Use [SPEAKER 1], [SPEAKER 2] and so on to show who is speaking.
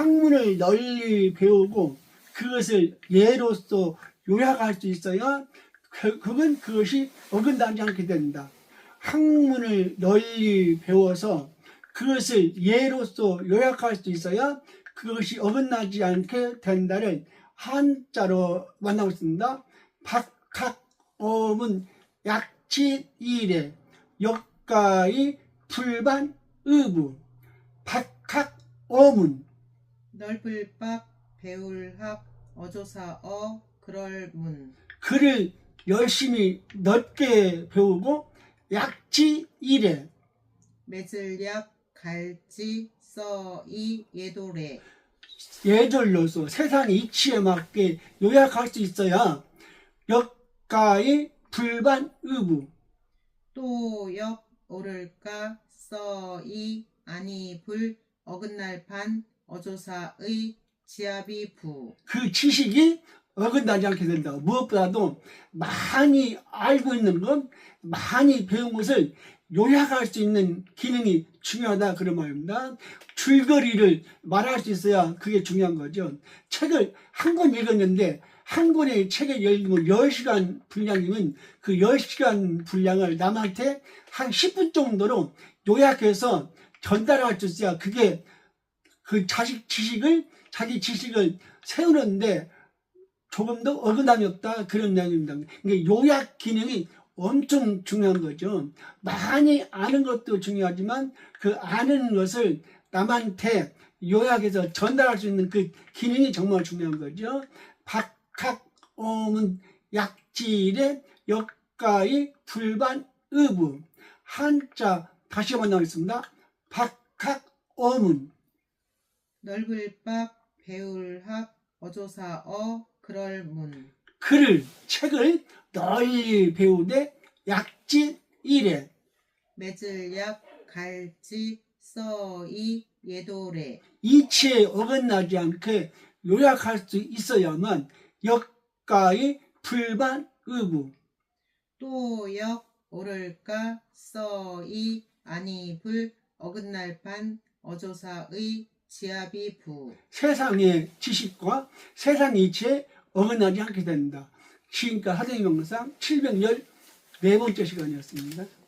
[SPEAKER 1] 학문을 널리 배우고 그것을 예로서 요약할 수 있어야 결국은 그것이 어긋나지 않게 된다. 학문을 널리 배워서 그것을 예로서 요약할 수 있어야 그것이 어긋나지 않게 된다를 한자로 만나고 있습니다. 박학어문 약치일에 역가의 불반 의부 박학어문
[SPEAKER 2] 넓을 박 배울학 어조사어 그럴문.
[SPEAKER 1] 글을 열심히 넓게 배우고 약지 일에
[SPEAKER 2] 매질약 갈지 써이 예도래
[SPEAKER 1] 예절로서 세상 이치에 맞게 요약할 수 있어야 역가의 불반 의부
[SPEAKER 2] 또 역 오를까? 써이 아니 불 어긋날 판 어조사의 지압이 부
[SPEAKER 1] 그 지식이 어긋나지 않게 된다. 무엇보다도 많이 알고 있는 것, 많이 배운 것을 요약할 수 있는 기능이 중요하다 그런 말입니다. 줄거리를 말할 수 있어야 그게 중요한 거죠. 책을 한 권 읽었는데 한 권의 책을 읽으면 10시간 분량이면 그 10시간 분량을 남한테 한 10분 정도로 요약해서 전달할 수 있어야 그게 그 자식 지식을 자기 지식을 세우는데 조금 더 어긋남이 없다 그런 내용입니다. 그러니까 요약 기능이 엄청 중요한 거죠. 많이 아는 것도 중요하지만 그 아는 것을 남한테 요약해서 전달할 수 있는 그 기능이 정말 중요한 거죠. 박학어문 약질의 역가의 불반 의부 한자 다시 한번 나오겠습니다. 박학어문
[SPEAKER 2] 넓을 박 배울학 어조사어 그럴 문.
[SPEAKER 1] 글을 책을 널리 배우되 약진 일에
[SPEAKER 2] 매질약 갈지 써이 예도래.
[SPEAKER 1] 이치에 어긋나지 않게 요약할 수 있어야만 역가의 불반 의부
[SPEAKER 2] 또역 오를까 써이 아니 불 어긋날 판 어조사의 지압이 부
[SPEAKER 1] 세상의 지식과 세상 이치에 어긋나지 않게 된다. 지금까지 하정이 명상 714번째 시간이었습니다.